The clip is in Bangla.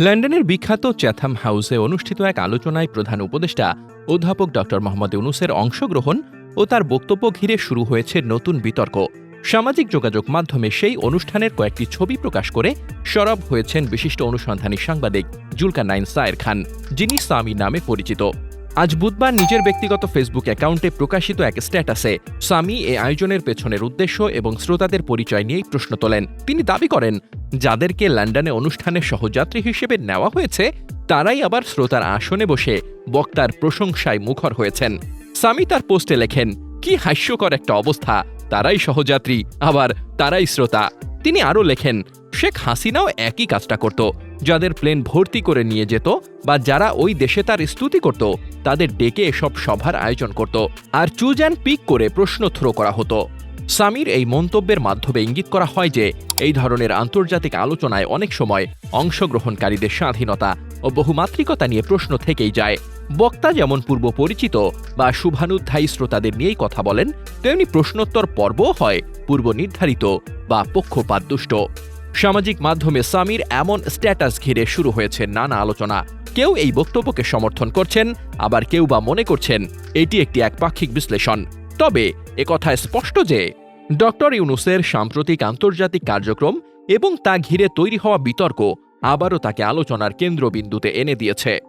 লন্ডনের বিখ্যাত চ্যাথাম হাউসে অনুষ্ঠিত এক আলোচনায় প্রধান উপদেষ্টা অধ্যাপক ড. মোহাম্মদ ইউনুসের অংশগ্রহণ ও তার বক্তব্য ঘিরে শুরু হয়েছে নতুন বিতর্ক। সামাজিক যোগাযোগ মাধ্যমে সেই অনুষ্ঠানের কয়েকটি ছবি প্রকাশ করে সরব হয়েছেন বিশিষ্ট অনুসন্ধানী সাংবাদিক জুলকা নাইন সায়ের খান, যিনি সামি নামে পরিচিত। আজ বুধবার নিজের ব্যক্তিগত ফেসবুক অ্যাকাউন্টে প্রকাশিত এক স্ট্যাটাসে স্বামী এ আয়োজনের পেছনের উদ্দেশ্য এবং শ্রোতাদের পরিচয় নিয়েই প্রশ্ন তোলেন। তিনি দাবি করেন, যাদেরকে লন্ডনে অনুষ্ঠানের সহযাত্রী হিসেবে নেওয়া হয়েছে, তারাই আবার শ্রোতার আসনে বসে বক্তার প্রশংসায় মুখর হয়েছেন। স্বামী তার পোস্টে লেখেন, কি হাস্যকর একটা অবস্থা, তারাই সহযাত্রী, আবার তারাই শ্রোতা। তিনি আরও লেখেন শেখ হাসিনাও একই কাজটা করত। যাদের প্লেন ভর্তি করে নিয়ে যেত বা যারা ওই দেশে তার স্তুতি করত, তাদের ডেকে এসব সভার আয়োজন করত আর চুজ অ্যান্ড পিক করে প্রশ্ন থ্রো করা হতো। সামির এই মন্তব্যের মাধ্যমে ইঙ্গিত করা হয় যে, এই ধরনের আন্তর্জাতিক আলোচনায় অনেক সময় অংশগ্রহণকারীদের স্বাধীনতা ও বহুমাত্রিকতা নিয়ে প্রশ্ন থেকেই যায়। বক্তা যেমন পূর্ব পরিচিত বা শুভানুধ্যায়ী শ্রোতাদের নিয়েই কথা বলেন, তেমনি প্রশ্নোত্তর পর্বও হয় পূর্ব নির্ধারিত বা পক্ষপাতদুষ্ট। সামাজিক মাধ্যমে সামির এমন স্ট্যাটাস ঘিরে শুরু হয়েছে নানা আলোচনা। কেউ এই বক্তব্যকে সমর্থন করছেন, আবার কেউ বা মনে করছেন এটি একটি একপাক্ষিক বিশ্লেষণ। তবে একথায় স্পষ্ট যে, ডক্টর ইউনুসের সাম্প্রতিক আন্তর্জাতিক কার্যক্রম এবং তা ঘিরে তৈরি হওয়া বিতর্ক আবারও তাকে আলোচনার কেন্দ্রবিন্দুতে এনে দিয়েছে।